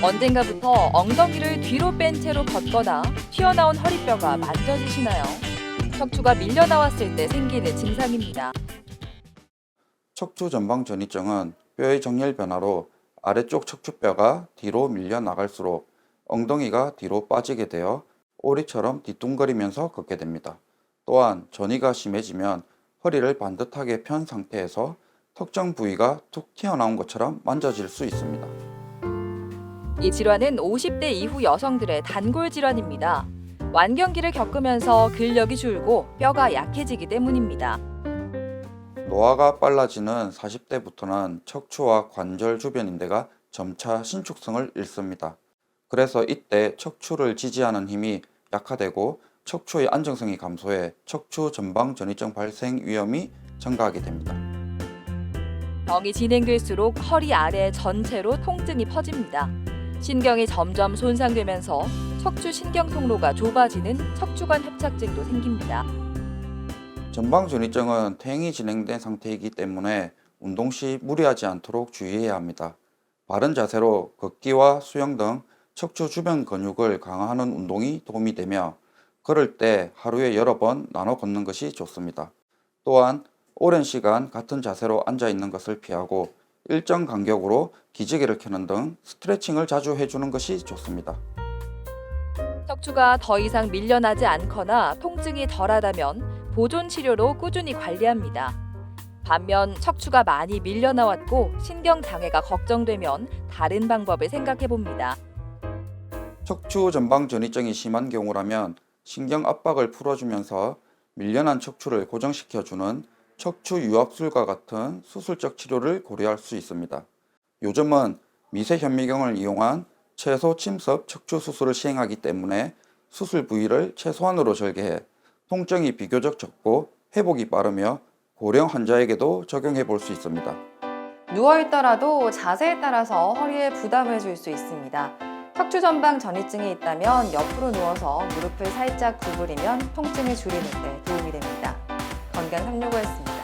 언젠가부터 엉덩이를 뒤로 뺀 채로 걷거나 튀어나온 허리뼈가 만져지시나요? 척추가 밀려 나왔을 때 생기는 증상입니다. 척추 전방 전이증은 뼈의 정렬 변화로 아래쪽 척추뼈가 뒤로 밀려 나갈수록 엉덩이가 뒤로 빠지게 되어 오리처럼 뒤뚱거리면서 걷게 됩니다. 또한 전이가 심해지면 허리를 반듯하게 편 상태에서 특정 부위가 툭 튀어나온 것처럼 만져질 수 있습니다. 이 질환은 50대 이후 여성들의 단골 질환입니다. 완경기를 겪으면서 근력이 줄고 뼈가 약해지기 때문입니다. 노화가 빨라지는 40대부터는 척추와 관절 주변 인대가 점차 신축성을 잃습니다. 그래서 이때 척추를 지지하는 힘이 약화되고 척추의 안정성이 감소해 척추 전방 전이증 발생 위험이 증가하게 됩니다. 병이 진행될수록 허리 아래 전체로 통증이 퍼집니다. 신경이 점점 손상되면서 척추 신경 통로가 좁아지는 척추관 협착증도 생깁니다. 전방 전이증은 퇴행이 진행된 상태이기 때문에 운동 시 무리하지 않도록 주의해야 합니다. 바른 자세로 걷기와 수영 등 척추 주변 근육을 강화하는 운동이 도움이 되며 걸을 때 하루에 여러 번 나눠 걷는 것이 좋습니다. 또한 오랜 시간 같은 자세로 앉아 있는 것을 피하고 일정 간격으로 기지개를 켜는 등 스트레칭을 자주 해주는 것이 좋습니다. 척추가 더 이상 밀려나지 않거나 통증이 덜하다면 보존 치료로 꾸준히 관리합니다. 반면 척추가 많이 밀려나왔고 신경 장애가 걱정되면 다른 방법을 생각해 봅니다. 척추 전방 전이증이 심한 경우라면 신경 압박을 풀어주면서 밀려난 척추를 고정시켜주는 척추 유압술과 같은 수술적 치료를 고려할 수 있습니다. 요즘은 미세 현미경을 이용한 최소 침습 척추 수술을 시행하기 때문에 수술 부위를 최소한으로 절개해 통증이 비교적 적고 회복이 빠르며 고령 환자에게도 적용해 볼 수 있습니다. 누워 있더라도 자세에 따라서 허리에 부담을 줄 수 있습니다. 척추 전방 전이증이 있다면 옆으로 누워서 무릎을 살짝 구부리면 통증을 줄이는 데 도움이 됩니다. 건강 365였습니다.